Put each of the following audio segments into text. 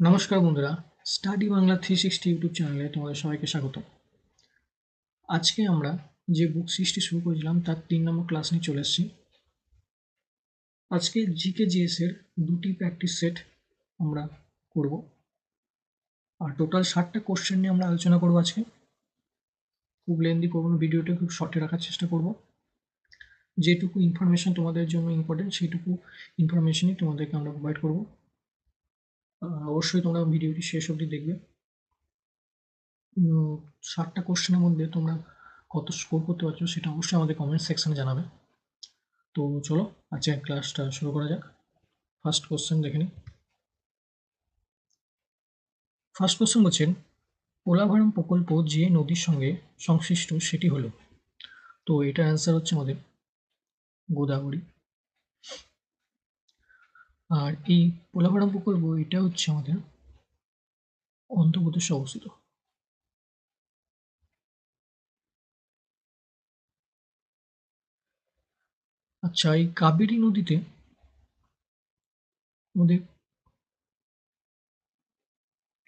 নমস্কার বন্ধুরা, study Bangla three sixty YouTube চ্যানেলে তোমাদের সবাইকে স্বাগত। আজকে আমরা যে বুক সিরিজটি শুরু করেছিলাম, তার তিন নম্বর ক্লাস নিয়ে চলে এসেছি। আজকে জিকে জিএস এর দুটি প্র্যাকটিস সেট আমরা করব। আর টোটাল ষাটটা কোশ্চেন নিয়ে আমরা আলোচনা করব আজকে। খুব লেন্দি করব ভিডিওটা খুব শর্টে রাখার চেষ্টা করব। যেটুকু ইনফরমেশন তোমাদের জন্য ইম্পর্টেন্ট সেইটুকু ইনফরমেশনই তোমাদেরকে আমরা প্রোভাইড করব। অবশ্যই তোমরা ভিডিওটি শেষ অবধি দেখবে। ষাটটা কোশ্চেনের মধ্যে তোমরা কত স্কোর করতে পারছ সেটা অবশ্যই আমাদের কমেন্ট সেকশনে জানাবে। তো চলো, আজকের ক্লাসটা শুরু করা যাক। ফার্স্ট কোশ্চেন দেখে নিই। ফার্স্ট কোশ্চেন বলছেন, পোলাভারম প্রকল্প যে নদীর সঙ্গে সংশ্লিষ্ট সেটি হলো? তো এটার অ্যান্সার হচ্ছে আমাদের গোদাবরী। আর এই পোলাপাড়া প্রকল্প এটা হচ্ছে আমাদের অন্ধ্রপ্রদেশে অবস্থিত। আচ্ছা এই কাবেরী নদীতে আমাদের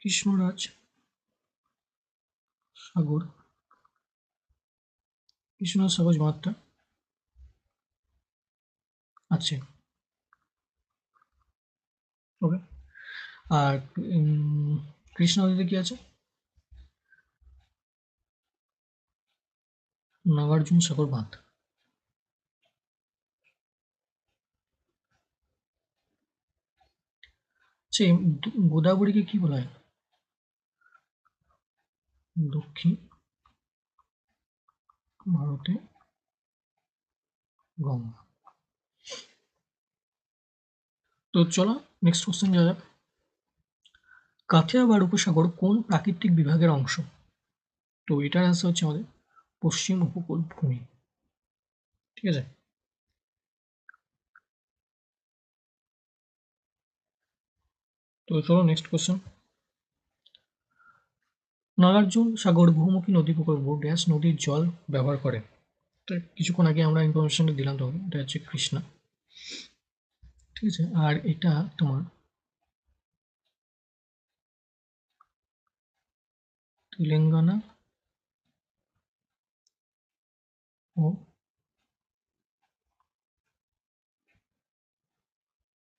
কৃষ্ণরাজ সাগর কৃষ্ণরাজ সাগর বাঁধটা আছে। ওকে। আর কৃষ্ণা নদীতে কি আছে? নাগার্জুন সাগর বাঁধ। সে গোদাবরীকে কি বলা হয়? দক্ষিণ ভারতে গঙ্গা। তো চলো নেক্সট কোশ্চেন যাওয়া যাক কাথিয়াবাড় উপসাগর কোন প্রাকৃতিক বিভাগের অংশ? তো এটার অ্যান্সার হচ্ছে আমাদের পশ্চিম উপকূল ভূমি ঠিক আছে? তো চলো নেক্সট কোশ্চেন নাগার্জুন সাগর বহুমুখী নদী প্রকল্প ড্যাশ নদীর জল ব্যবহার করে। কিছুক্ষণ আগে আমরা ইনফরমেশনটা দিলাম তখন এটা হচ্ছে কৃষ্ণা। ঠিক আছে আর এটা তোমার। তেলেঙ্গানা। ও।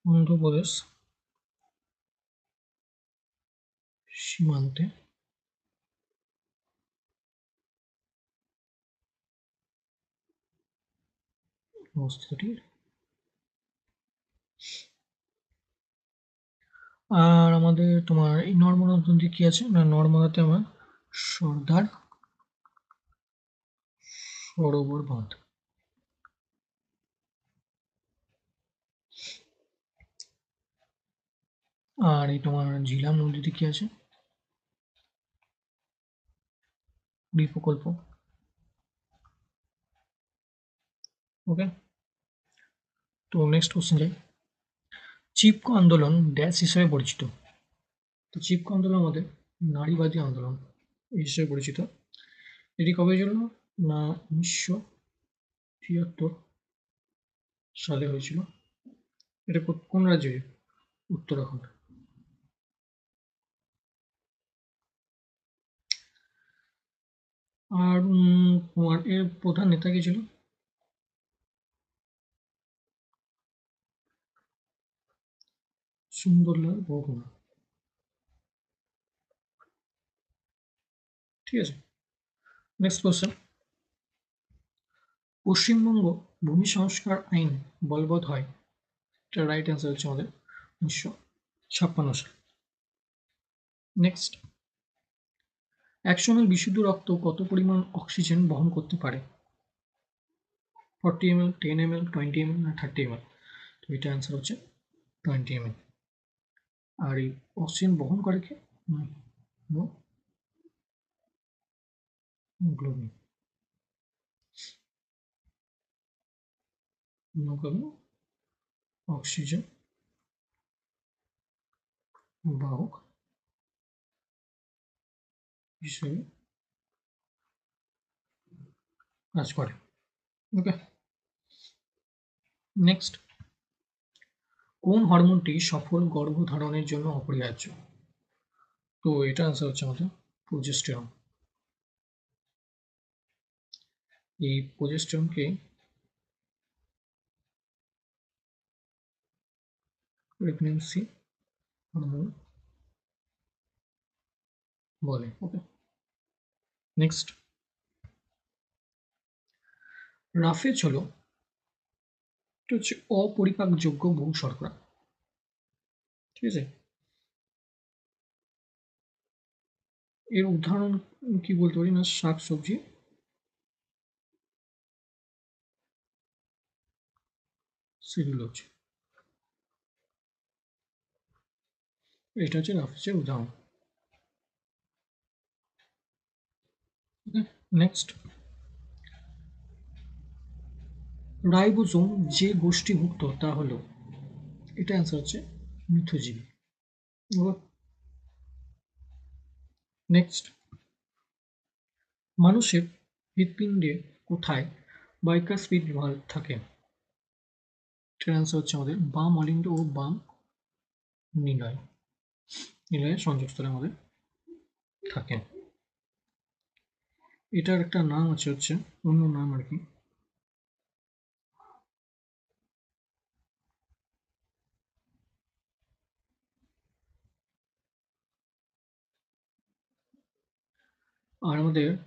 অন্ধ্রপ্রদেশ। সীমান্তে। অবস্থিত আর আমাদের তোমার এই নর্মদা নদী কি আছে? না নর্মদাতে আমার সর্দার সরোবর বাঁধ। আর এই তোমার ঝিলাম নদীতে কি আছে? পুরী প্রকল্প ওকে তো নেক্সট কোশ্চেন যাই। চিপকো আন্দোলন ড্যাশ হিসেবে পরিচিত। তো চিপকো আন্দোলন আমাদের নারীবাদী আন্দোলন হিসেবে পরিচিত। এটি কবে ছিল না, উনিশশো তিয়াত্তর সালে হয়েছিল। এটা কোন রাজ্যে? উত্তরাখণ্ড। আর তোমার এর প্রধান নেতা কে ছিল? সুন্দরলাল বহুগুণা ঠিক আছে। নেক্সট কোশ্চেন পশ্চিমবঙ্গ ভূমি সংস্কার আইন বলবৎ হয়। এটা রাইট অ্যান্সার হচ্ছে আমাদের উনিশশো ছাপ্পান্ন সাল। নেক্সট এম বিশুদ্ধ রক্ত কত পরিমাণ অক্সিজেন বহন করতে পারে? Forty M L ten M L twenty M L না থার্টি এম এল তো এটা অ্যান্সার হচ্ছে টোয়েন্টি এম এল আর এই অক্সিজেন বহন করে কে? অক্সিজেন। বাহক। হিসেবে কাজ করে। ওকে। নেক্সট। কোন হরমোনটি সফল গর্ভধারণের জন্য অপরিহার্য? তো এটা আনসার হচ্ছে আমাদের প্রোজেস্টেরন এই প্রোজেস্টেরনকে প্রেগনেন্সি হরমোন বলে। ওকে নেক্সট রাফেজ হলো এটা হচ্ছে অপরিপাকযোগ্য বহু শর্করা। ঠিক আছে? এর উদাহরণ কি বলতে পারি না? শাক, সবজি। সেলুলোজ এটা হচ্ছে রাফেজের উদাহরণ। নেক্সট রাইবোজোম যে গোষ্ঠীভুক্ত, তা হলো, এটা অ্যান্সার হচ্ছে মিথজীবী। নেক্সট মানুষের হৃৎপিণ্ডে কোথায় বাইকাসপিড ভাল্ব থাকে? এটার অ্যান্সার হচ্ছে আমাদের বাম অলিন্দ ও বাম নিলয়। নিলয়ের সংযোগস্থলে আমাদের থাকে। এটার একটা নাম আছে হচ্ছে, অন্য নাম আর কি আর আমাদের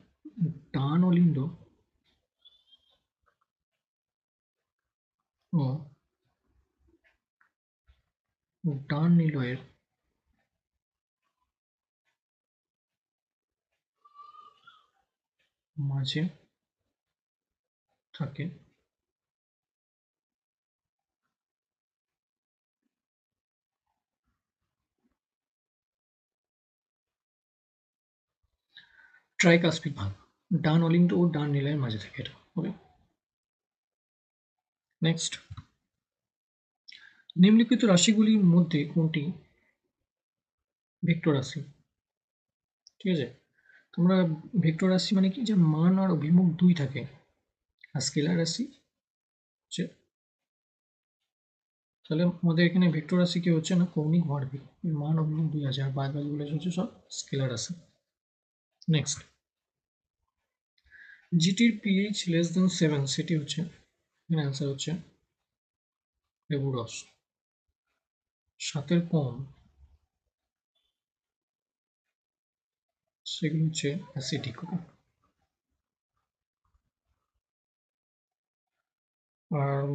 ডান অলিন্দ। ও। ডান নিলয়ের। মাঝে থাকে। ট্রাইকাস্পিড ভাগ ডান অলিন্দ ও ডান নিলয়ের মাঝে থাকে এটা ওকে নেক্সট নিম্নলিখিত রাশিগুলির মধ্যে কোনটি ভেক্টর রাশি? ঠিক আছে? তোমরা ভেক্টর রাশি মানে কি? যে মান আর অভিমুখ দুই থাকে। আর স্কেলার রাশি হচ্ছে, তাহলে আমাদের এখানে ভেক্টর রাশি কি হচ্ছে না? কৌণিক ভরবেগ। মান অভিমুখ দুই আছে, আর বাদ বাকিগুলো হচ্ছে সব স্কেলার রাশি। নেক্সট জিটির পিএইচ লেস দেন সেভেন সেটি হচ্ছে, এখানে অ্যান্সার হচ্ছে, লেবু রস। সাতের কম সেগুলো হচ্ছে অ্যাসিডিক আর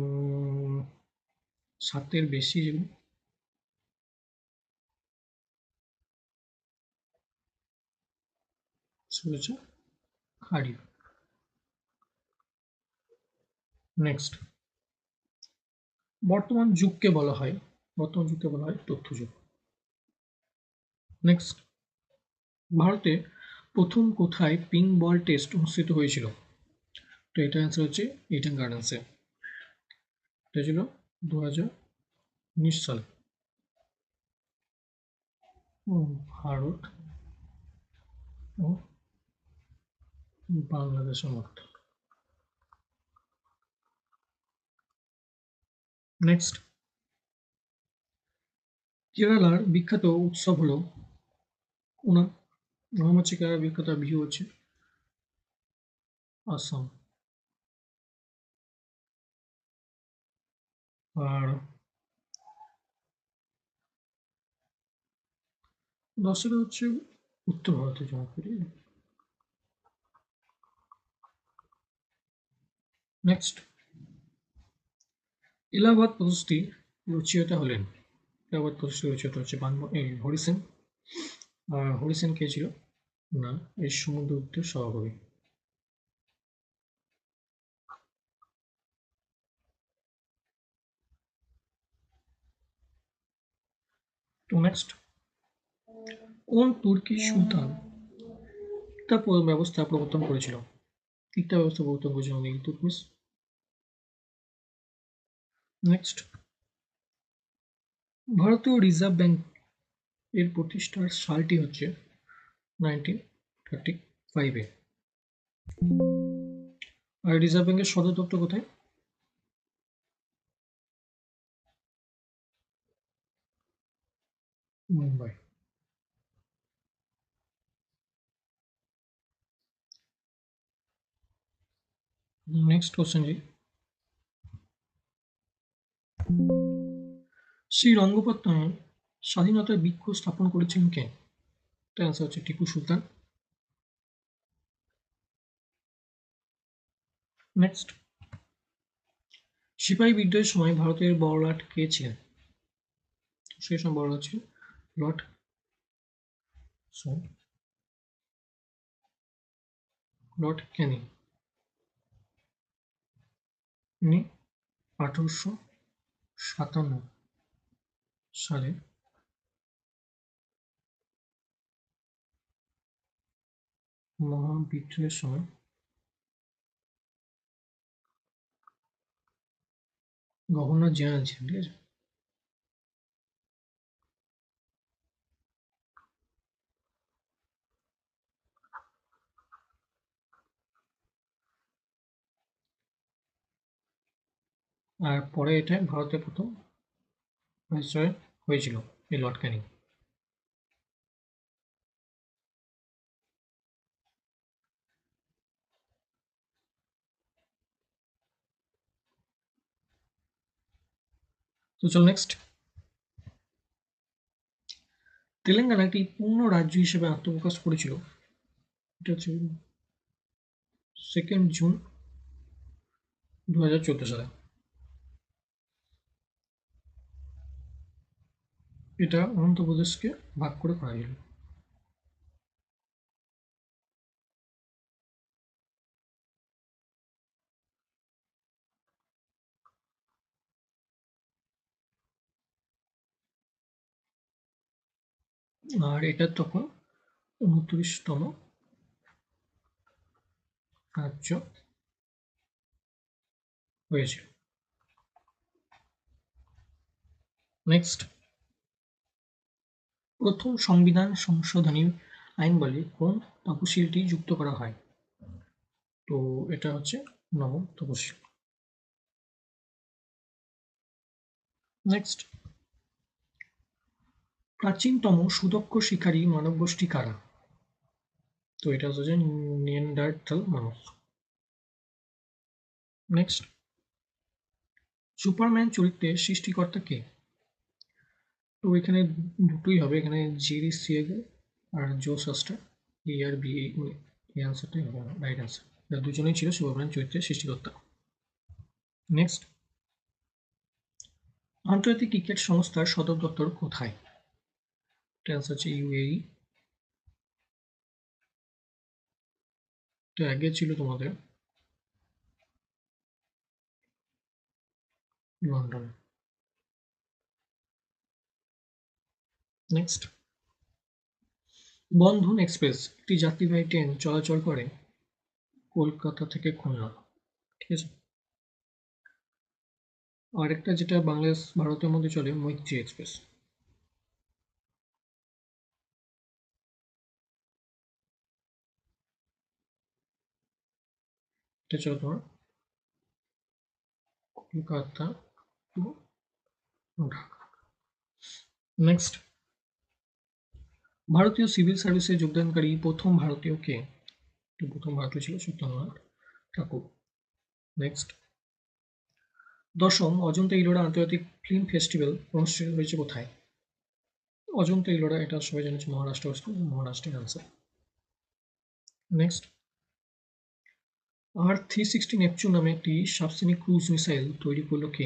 সাতের বেশি যেগুলো, সেগুলো হচ্ছে ক্ষারীয়। নেক্সট বর্তমান যুগকে বলা হয়, বর্তমান যুগকে বলা হয় তথ্য যুগ নেক্সট ভারতে প্রথম কোথায় পিঙ্ক বল টেস্ট অনুষ্ঠিত হয়েছিল? তো এটা অ্যান্সার হচ্ছে ইডেন গার্ডেন্সে এটা ছিল দু উনিশ সালে। ভারত ও বাংলাদেশের মধ্যে। নেক্সট কেরালার বিখ্যাত উৎসব হলো ওনা নাম হচ্ছে কেরালার বিখ্যাত বিহু হচ্ছে আসাম। আর দশটা হচ্ছে উত্তর ভারতে করি নেক্সট এলাহাবাদ প্রশস্তি রচয়িতা হলেন। এলাহাবাদ প্রশস্তি রচয়িতা হচ্ছে হরিসেন। আর হরিসেন কে ছিল? না এই সমুদ্র উত্তর সভাকবি তো নেক্সট কোন তুর্কি সুলতান ব্যবস্থা প্রবর্তন করেছিল? ইকতা ব্যবস্থা প্রবর্তন করেছিল ইলতুৎমিশ নেক্সট ভারতীয় রিজার্ভ ব্যাংক এর প্রতিষ্ঠার সালটি হচ্ছে নাইনটিন থার্টি ফাইভে আর রিজার্ভ ব্যাংকের সদর দপ্তর কোথায়? মুম্বাই। নেক্সট কোশ্চেন জি। শ্রী রঙ্গপত্তম স্বাধীনতার বৃক্ষ স্থাপন করেছেন কে? তার অ্যান্সার হচ্ছে টিপু সুলতান। নেক্সট সিপাহী বিদ্রোহের সময় ভারতের বড়লাট কে ছিলেন? সেই সময় বড়লাট ছিলেন লর্ড লর্ড ক্যানিং উনি আঠারোশো সাতান্ন সালে মহাবিদ্রোহের সময় গভর্নর জেনারেল ছিলেন ঠিক আছে? আর পরে এটা ভারতের প্রথম ভাইসরয় হয়েছিল এই লর্ড ক্যানিং। তো চল নেক্সট তেলেঙ্গানা একটি পূর্ণ রাজ্য হিসেবে আত্মপ্রকাশ করেছিল। এটা হচ্ছে সেকেন্ড জুন দু হাজার চোদ্দ সালে। এটা অন্ধ্রপ্রদেশকে ভাগ করে করা গেল। আর এটা তখন উনত্রিশতম রাজ্য হয়েছিল। নেক্সট প্রথম সংবিধান সংশোধনী আইন বলে কোন তপশিলটি যুক্ত করা হয়? তো এটা হচ্ছে নবম তপশিল। নেক্সট প্রাচীনতম সুদক্ষ শিকারী মানব গোষ্ঠী কারা? তো এটা হচ্ছে নিয়েন্ডারথাল মানুষ নেক্সট সুপারম্যান চরিত্রের সৃষ্টিকর্তা কে? তো এখানে দুটোই হবে। এখানে জেরি সিয়েগো আর জো সাস্টার এ আর বি এই এই অ্যান্সারটাই হবে রাইট অ্যান্সার দুজনেই ছিল সুপারম্যান চরিত্রের সৃষ্টিকর্তা। নেক্সট আন্তর্জাতিক ক্রিকেট সংস্থার সদর দপ্তর কোথায়? অ্যান্সার হচ্ছে ইউএই তো আগে ছিল তোমাদের লন্ডন। নেক্সট বন্ধন এক্সপ্রেস, একটি যাত্রীবাহী ট্রেন চলাচল করে কলকাতা থেকে খুলনা। ঠিক আছে? আরেকটা যেটা বাংলাদেশ, ভারতের মধ্যে চলে, মৈত্রী এক্সপ্রেস। এটা চলো তোমার। কলকাতা টু নেক্সট ভারতীয় সিভিল সার্ভিসে যোগদানকারী প্রথম ভারতীয় কে? প্রথম ভারতীয় ছিল সত্যনারায়ণ ঠাকুর। নেক্সট দশম, অজন্তা ইলোরা আন্তর্জাতিক ফিল্ম ফেস্টিভ্যাল অনুষ্ঠিত হয়েছে কোথায়? অজন্তা ইলোরা এটা সবাই জানিয়েছে মহারাষ্ট্র মহারাষ্ট্রের আনসার নেক্সট আর থ্রি সিক্সটি নেপচুন নামে একটি সাবসেনিক ক্রুজ মিসাইল তৈরি করল কে?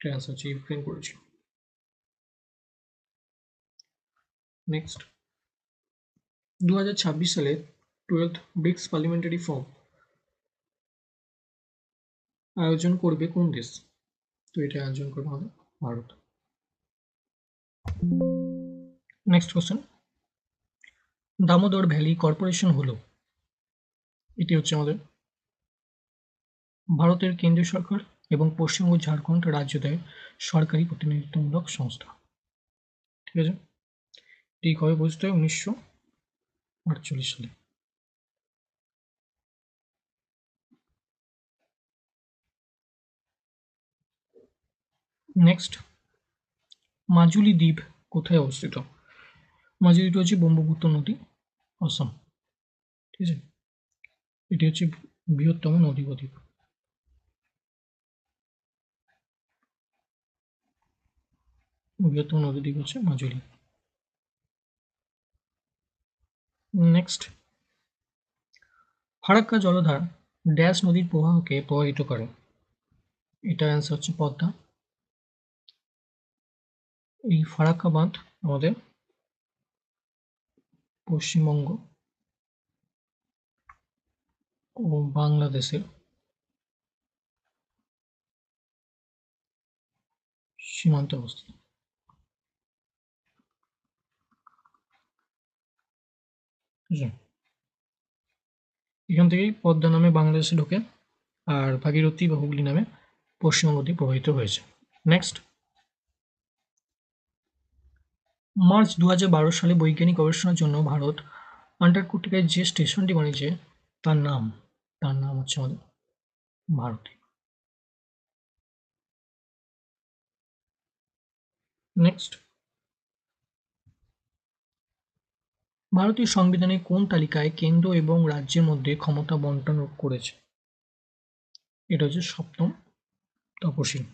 ট্রান্স হচ্ছে ইউক্রেন করেছিল। নেক্সট দু হাজার ছাব্বিশ সালে টুয়েলথ ব্রিক্স পার্লিমেন্টারি ফর্ম আয়োজন করবে কোন দেশ? তো এটা আয়োজন করবে আমাদের Bharat. Next question Damodar valley corporation হলো। এটি হচ্ছে আমাদের ভারতের কেন্দ্রীয় সরকার এবং পশ্চিমবঙ্গ ঝাড়খণ্ড রাজ্যদের সরকারি প্রতিনিধিত্বমূলক সংস্থা। ঠিক আছে? এটি কবে বুঝতে হয়? উনিশশো আটচল্লিশ সালে। নেক্সট মাজুলি দ্বীপ কোথায় অবস্থিত? মাজুলিটা হচ্ছে ব্রহ্মপুত্র নদী, অসম। ঠিক আছে? এটি হচ্ছে বৃহত্তম নদী বদ্বীপ বৃহত্তম নদী দ্বীপ হচ্ছে মাজুলি। নেক্সট ফারাক্কা জলধার ড্যাশ নদীর প্রবাহকে প্রভাবিত করে। এটা অ্যান্সার হচ্ছে পদ্মা। এই ফারাক্কা বাঁধ আমাদের পশ্চিমবঙ্গ ও বাংলাদেশের সীমান্তে অবস্থিত। এখান থেকেই পদ্মা নামে বাংলাদেশে ঢোকে আর ভাগীরথী বা হুগলি নামে পশ্চিমবঙ্গ দিয়ে প্রবাহিত হয়েছে। নেক্সট মার্চ দু হাজার বারো সালে বৈজ্ঞানিক গবেষণার জন্য ভারত আন্টার্কটিকায় যে স্টেশনটি বানিয়েছে, তার নাম তার নাম হচ্ছে আমাদের ভারতী। নেক্সট ভারতীয় সংবিধানে কোন তালিকায় কেন্দ্র এবং রাজ্যের মধ্যে ক্ষমতা বন্টন করেছে? এটা হচ্ছে সপ্তম তপশিল।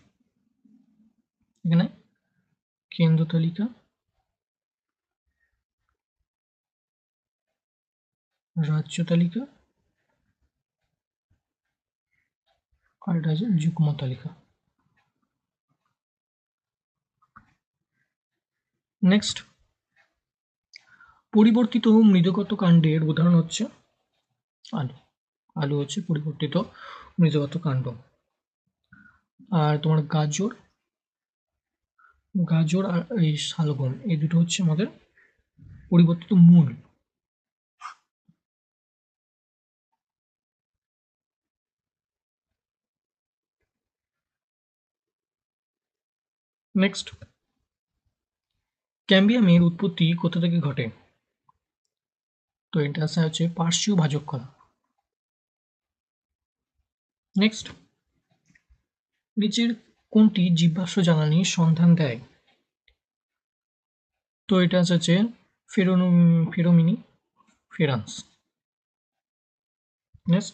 এখানে কেন্দ্র তালিকা, রাজ্য তালিকা, আর এটা হচ্ছে যুগ্ম তালিকা। নেক্সট পরিবর্তিত মৃদগত কাণ্ডের উদাহরণ হচ্ছে আলু। আলু হচ্ছে পরিবর্তিত মৃদগত কাণ্ড। আর তোমার গাজর। গাজর আর এই শালগম, এই দুটো হচ্ছে আমাদের পরিবর্তিত মূল। নেক্সট ক্যাম্বিয়ামের উৎপত্তি কোথা থেকে ঘটে? তো এটা আসা হচ্ছে পার্শ্বীয় ভাজক কলা নেক্সট নিচের কোনটি জীবাশ্ম জ্বালানির সন্ধান দেয়? তো এটা হচ্ছে ফেরোমিনি, ফেরান্স। নেক্সট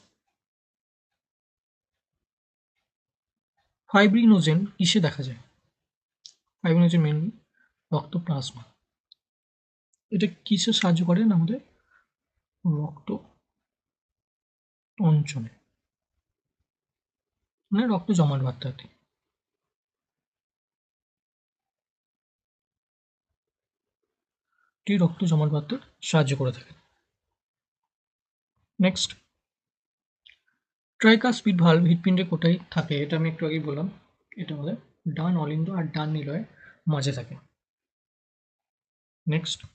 ফাইব্রিনোজেন কিসে দেখা যায়? ফাইব্রিনোজেন মেনলি রক্ত প্লাজমা এটা কিসে সাহায্য করে না আমাদের? রক্ত অঞ্চলে। মানে রক্ত জমাট বাঁধতে। এটি রক্ত জমাট বাঁধতে সাহায্য করে থাকে। নেক্সট ট্রাইকা স্পিড ভালভ হৃৎপিণ্ডে কোথায় থাকে, এটা আমি একটু আগেই বললাম। এটা আমাদের ডান অলিন্দ আর ডান নিলয় মাঝে থাকে। নেক্সট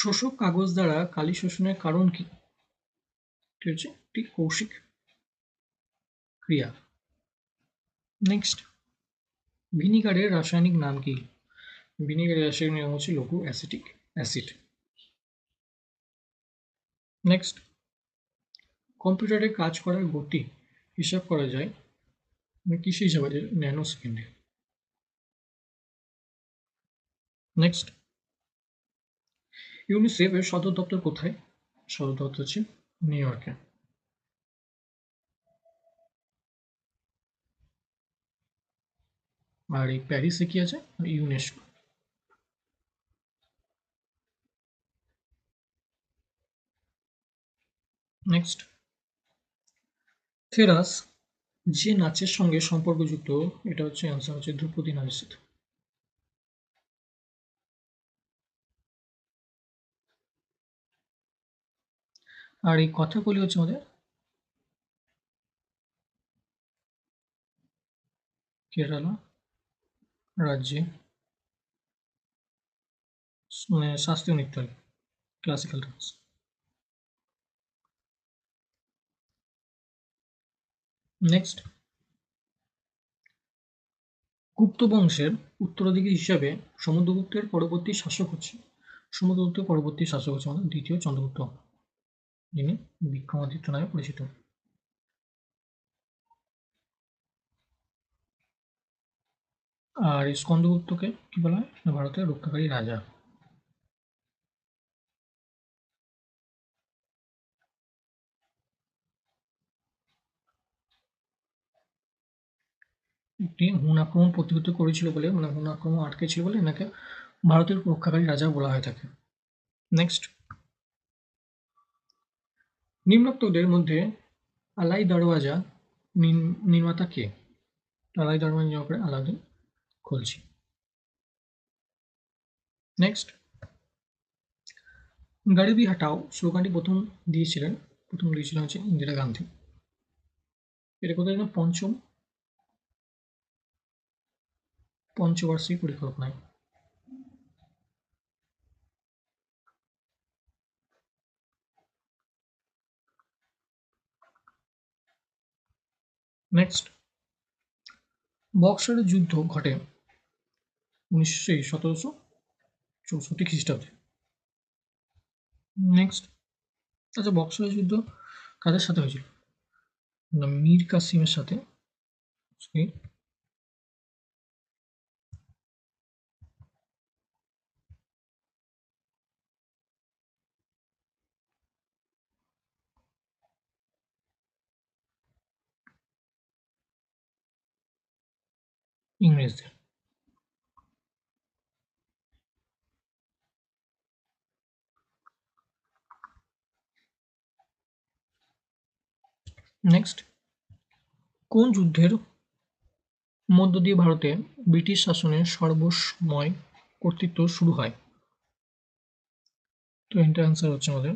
শোষক কাগজ দ্বারা কালি শোষণের কারণ কি? হচ্ছে? একটি কৌশিক ক্রিয়া। নেক্সট ভিনিগারের রাসায়নিক নাম কি? ভিনিগারের রাসায়নিক নাম হচ্ছে লঘু অ্যাসিটিক অ্যাসিড। নেক্সট কম্পিউটারে কাজ করার গতি হিসাব করা যায় কিসে হিসাবে ন্যানো সেকেন্ডে নেক্সট ইউনিসেফ এর সদর দপ্তর কোথায়? সদর দপ্তর হচ্ছে নিউ ইয়র্কে আর এই প্যারিসে কি আছে? ইউনেস্কো নেক্সট থেরাস যে নাচের সঙ্গে সম্পর্কযুক্ত, এটা হচ্ছে অ্যান্সার হচ্ছে ধ্রুপদী নাচের আর এই কথাগুলি হচ্ছে আমাদের কেরালা রাজ্যে মানে শাস্ত্রীয় নৃত্য ক্লাসিক্যাল ডান্স নেক্সট গুপ্ত বংশের উত্তরাধিকারী হিসাবে সমুদ্রগুপ্তের পরবর্তী শাসক হচ্ছে, সমুদ্রগুপ্তের পরবর্তী শাসক হচ্ছে আমাদের দ্বিতীয় চন্দ্রগুপ্ত। যিনি বিক্রমাদিত্য নামে পরিচিত। আর স্কন্দগুপ্তকে কি বলা হয়? ভারতের রক্ষাকারী রাজা। একটি হুন আক্রমণ প্রতিহত করেছিল বলে মানে হুন আক্রমণ আটকে ছিল বলে, এনাকে ভারতের রক্ষাকারী রাজা বলা হয়ে থাকে। নেক্সট নিম্নোক্তদের মধ্যে আলাই দরওয়াজা নির্ম- নির্মাতা কে? আলাই দরওয়াজা করে আলাউদ্দিন খলজি নেক্সট গরিবি হাটাও স্লোগানটি প্রথম দিয়েছিলেন প্রথম দিয়েছিলেন হচ্ছে ইন্দিরা গান্ধী। এটা কোথায় পঞ্চম, পঞ্চবার্ষিক পরিকল্পনায়। নেক্সট বক্সারের যুদ্ধ ঘটে উনিশশো সতেরোশো চৌষট্টি খ্রিস্টাব্দে। নেক্সট আচ্ছা বক্সারের যুদ্ধ কাদের সাথে হয়েছিল? না মীর কাসিমের সাথে। ইংরেজদের। নেক্সট কোন যুদ্ধের মধ্য দিয়ে ভারতে ব্রিটিশ শাসনের সর্বময় কর্তৃত্ব শুরু হয়? তো এটার অ্যান্সার হচ্ছে আমাদের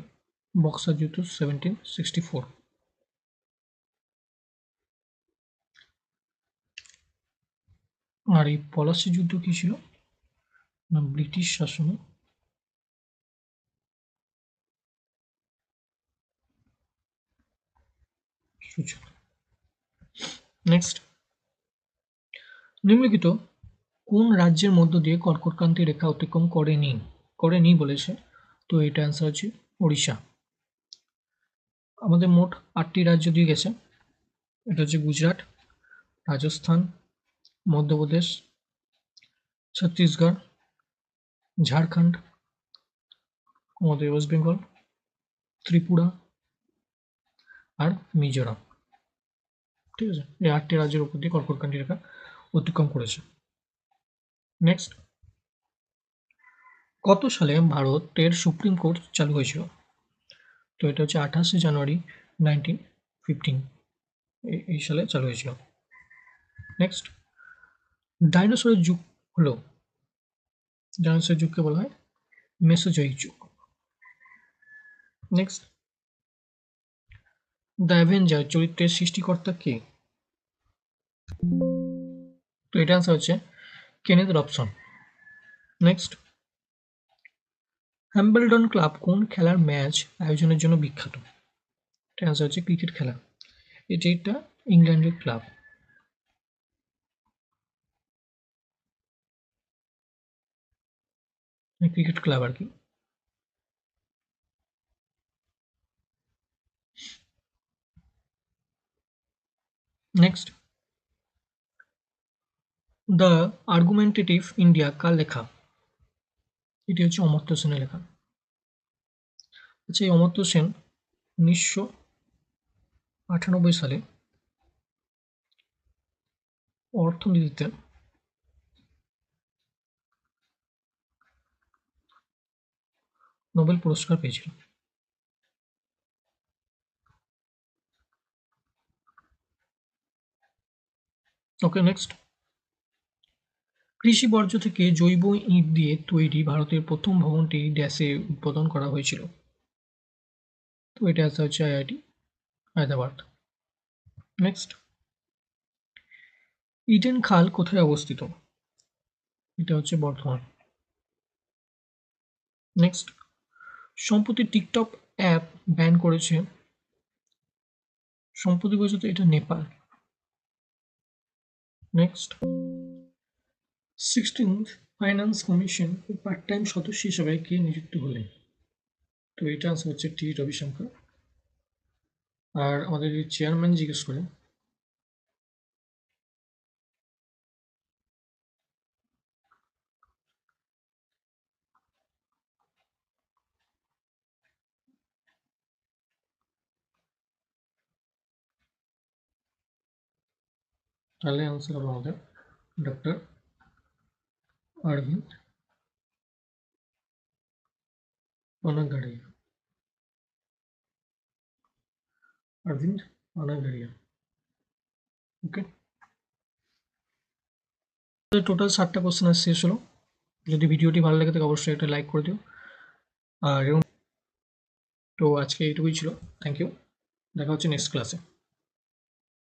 বক্সার যুদ্ধ সেভেন্টিন সিক্সটি ফোর আর এই পলাশি যুদ্ধ কি ছিল? না, ব্রিটিশ শাসনে? নেক্সট নিম্নলিখিত, কোন রাজ্যের মধ্য দিয়ে কর্কটক্রান্তি রেখা অতিক্রম করেনি? করেনি বলেছে। তো এটা অ্যান্সার হচ্ছে ওড়িশা। আমাদের মোট আটটি রাজ্য দিয়ে গেছে। এটা হচ্ছে গুজরাট, রাজস্থান মধ্যপ্রদেশ, ছত্তিশগড়, ঝাড়খণ্ড, আমাদের ওয়েস্ট বেঙ্গল, ত্রিপুরা আর মিজোরাম। ঠিক আছে? এই আটটি রাজ্যের উপর দিয়ে কর্কটক্রান্তি রেখা অতিক্রম করেছে। নেক্সট কত সালে ভারতের সুপ্রিম কোর্ট চালু হয়েছিল? তো এটা হচ্ছে আঠাশে জানুয়ারি নাইনটিন ফিফটিন। এই সালে চালু হয়েছিল। নেক্সট ডাইনোসরের যুগ হলো, ডাইনোসরের যুগকে বলা হয় মেসোজয়িক যুগ। নেক্সট দ্য অ্যাভেঞ্জার চরিত্রের সৃষ্টিকর্তা কে? তো এটা আনসার হচ্ছে Kenneth Robson. Next Hambledon club কোন খেলার ম্যাচ আয়োজনের জন্য বিখ্যাত? এটা আনসার হচ্ছে ক্রিকেট খেলা। এটি একটা ইংল্যান্ডের ক্লাব। ক্রিকেট ক্লাব আর কি। নেক্সট দ্য আর্গুমেন্টেটিভ ইন্ডিয়া কার লেখা এটি হচ্ছে অমর্ত্য সেনের লেখা। আচ্ছা এই অমর্ত্য সেন উনিশশো আটানব্বই সালে অর্থনীতিতে নোবেল পুরস্কার পেয়েছিল। ওকে নেক্সট কৃষি বর্জ্য থেকে জৈব ইট দিয়ে তৈরি ভারতের প্রথম ভবনটি ড্যাশে উদ্বোধন করা হয়েছিল। তো এটা আসা হচ্ছে আইআইটি, হায়দ্রাবাদ। নেক্সট ইডেন খাল কোথায় অবস্থিত? এটা হচ্ছে বর্ধমান। নেক্সট সম্প্রতি টিকটক অ্যাপ ব্যান করেছে। সম্প্রতি করেছে তো এটা Nepal. Next sixteenth finance commission part time সদস্য হিসেবে কে নিযুক্ত হলেন? তো এটা আনসার হচ্ছে টি. রবিশঙ্কর। আর আমাদের চেয়ারম্যান জিজ্ঞেস করে তাহলে আনসার হবে আমাদের doctor Arvind Panagariya Arvind Panagariya okay total ষাটটা কোশ্চেন আর শেষ হলো। যদি ভিডিওটি ভালো লাগে থাকে অবশ্যই একটা লাইক করে দিও। আর এরকম তো আজকে এইটুকুই ছিল। থ্যাংক ইউ দেখা হচ্ছে নেক্সট ক্লাসে